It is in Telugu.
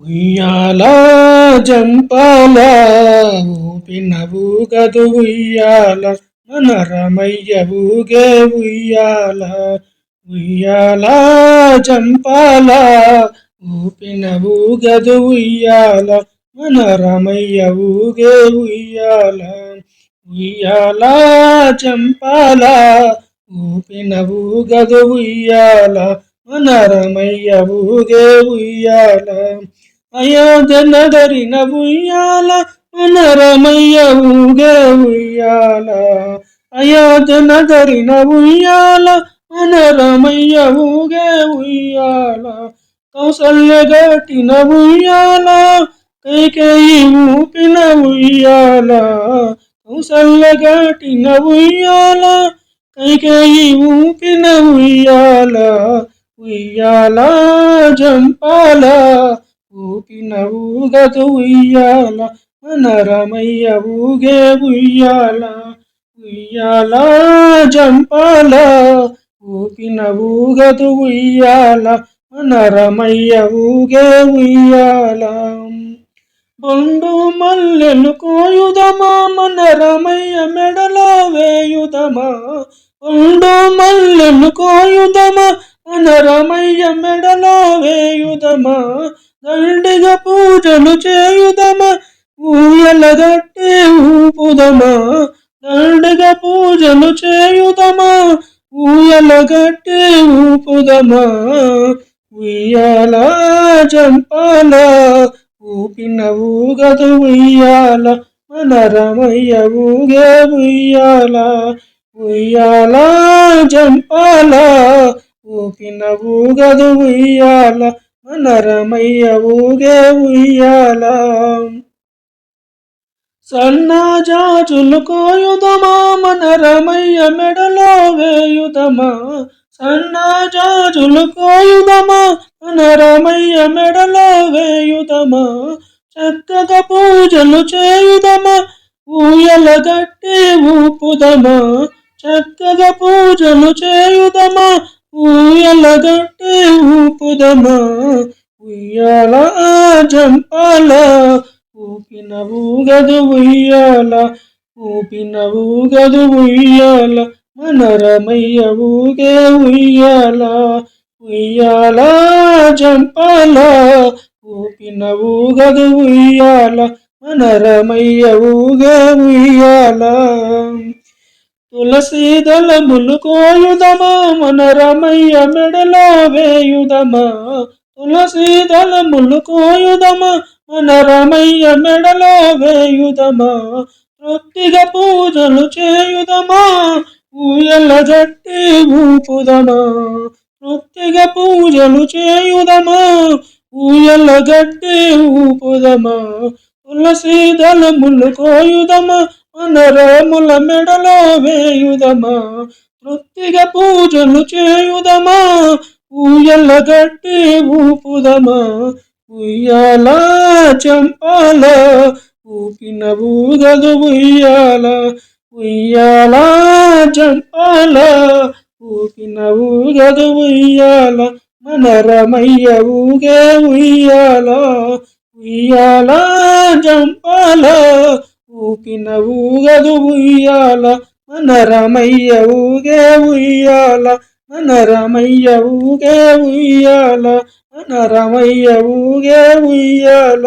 ఉయ్యాల జంపాల ఊపినవు గదు ఉయ్యాల మన రమయ్య ఊగే ఉయ్యాల. ఉయ్యాల జంపాల ఊపినవు గదు ఉయ్యాల మన రమయ్య ఊగే ఉయ్యాల. ఉయ్యాల చంపాల ఊపినవు గదు ఉయ్యాల మన రమయ్య ఊగే ఉయ్యాల. అయోధ్యనగరిన ఉయ్యాల మన రమయ్య ఊగే ఉయ్యాల. అయోధ్యనగరిన ఉయ్యాల మన ఊగే ఉయ్యాల. కౌసల్య గట్టిన ఉయ్యాల కైకేయి ఊపిన ఉయ్యాల. కౌసల్య గట్టిన ఉయ్యాల కైకేయి ఊపిన ఉయ్యాల. ఉయ్యాల జంపాల ఊపిన ఊగదు ఉయ్యాల మనరమయ్య ఊగే ఉయ్యాల ఉయ్యాల జంపాల. ఊపిన ఊగదు ఉయ్యాల మనరమయ్య ఊగే ఉయ్యాల. బొండు మల్లెలు కోయుదమా మనరమయ్య మెడలో వేయుదమా. బొండు మల్లెలు కోయుదమా మనరమయ్య మెడలో వేయుదమా. దండిగా పూజలు చేయుదమా? ఊయలగట్టి ఊపుదమా? దండిగా పూజలు చేయుదమా? ఊయలగట్టి ఊపుదమా? ఉయ్యాల చంపాల ఊపిన ఊగదు ఉయ్యాల మన రమయ్య ఊగే ఉయ్యాల. ఉయ్యాల చంపాల ఊపిన ఊగదు ఉయ్యాల నరమయ్య ఊగే ఉయ్యాల. సన్నాజాజులు కోయుదమా మన రమయ్య మెడలో వేయుదమా. సన్నాజాజులు కోయుదమా మన రమయ్య మెడలో వేయుదమా. చక్కగా పూజలు చేయుదమా ఊయల గట్టి ఊపుదమా. చక్కగా పూజలు చేయుదమా ఊయల ఊపుదమా? ఉయ్యాల జంపాల ఊపిన ఊగదు ఉయ్యాల ఊపిన ఊగదు ఉయ్యాల మనరమయ్య ఊగే ఉయ్యాల. ఉయ్యాల జంపాల ఊపిన ఊగదు ఉయ్యాల మనరమయ్య ఊగే ఉయ్యాల. తులసి దళములు కోయుదమా? మన రమయ్య మెడలో వేయుదమా? తులసి దళములు కోయుదమా? మన రమయ్య మెడలో వేయుదమా? తృప్తిగా పూజలు చేయుదమా? ఊయల జట్టి ఊపుదమా? తృప్తిగా పూజలు చేయుదమా? ఊయల గట్టి ఊపుదమా? తులసి దళములు కోయుదమా? మన మెడలో వేయుదమా? తృప్తిగా పూజలు చేయుదమా? ఊయల గట్టి ఊపుదమా? ఉయ్యాల చంపాల ఊపిన ఊగదు ఉయ్యాల. ఉయ్యాల చంపాల ఊపిన ఊగదు ఉయ్యాల. మనరమయ్య ఊగే ఉయ్యాల. ఉయ్యాల జంపాల ఊకిన ఊగదు ఉయ్యాల మన రమయ్య ఊగే ఉయ్యాల మన రమయ్య ఊగే ఉయ్యాల మన రమయ్య ఊగే ఉయ్యాల.